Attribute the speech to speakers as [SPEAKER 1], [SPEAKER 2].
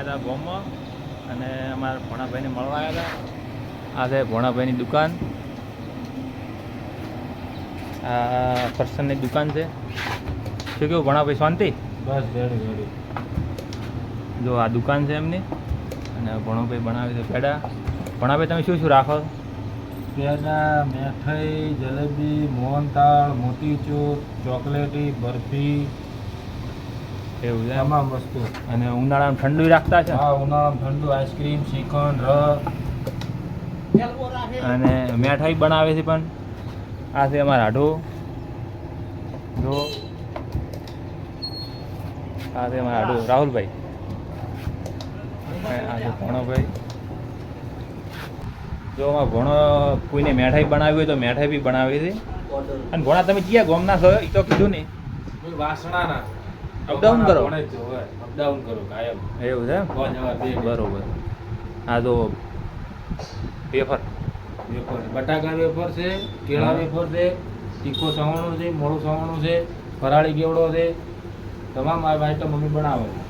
[SPEAKER 1] આવ્યા હતા ગોમમાં અને અમારા ભોણાભાઈને મળવા આવ્યા હતા. આ છે ભોણાભાઈની દુકાન. આ પર્સનની દુકાન છે. શું કેવું ભોણાભાઈ શાંતિ?
[SPEAKER 2] બસ
[SPEAKER 1] જો આ દુકાન છે એમની. અને ભણોભાઈ બનાવે છે પેડા. ભણાભાઈ તમે શું શું રાખો
[SPEAKER 2] પેડા મેઠાઈ જલેબી મોહનતાળ મોતીચૂર ચોકલેટી બરફી
[SPEAKER 1] એવું છે એમ?
[SPEAKER 2] તમામ વસ્તુ.
[SPEAKER 1] અને ઉનાળામાં ઠંડુ રાખતા છે?
[SPEAKER 2] હા ઉનાળામાં ઠંડુ આઈસ્ક્રીમ શ્રીખંડ રસ.
[SPEAKER 1] અને મીઠાઈ બનાવે છે પણ. આ છે અમારા હાડો જો આ છે અમારા હાડો રાહુલભાઈ. અને આ છે ભણોભાઈ. જો અમારા ભણો કોઈને મીઠાઈ બનાવી હોય તો મીઠાઈ બી બનાવી છે. અને ભણા તમે ક્યાં ગોમના છો? એ તો કીધું ને.
[SPEAKER 2] વાસણાના.
[SPEAKER 1] અપડાઉન કરો?
[SPEAKER 2] અપડાઉન કરો કાયમ.
[SPEAKER 1] એવું છે બરોબર. હા તો વેફર.
[SPEAKER 2] વેફર. બટાકા વેફર છે કેળા વેફર છે તીખો સવાણું છે મોડું સવાણું છે ફરાળી કેવડો છે. તમામ આ આઈટમ મમ્મી બનાવે છે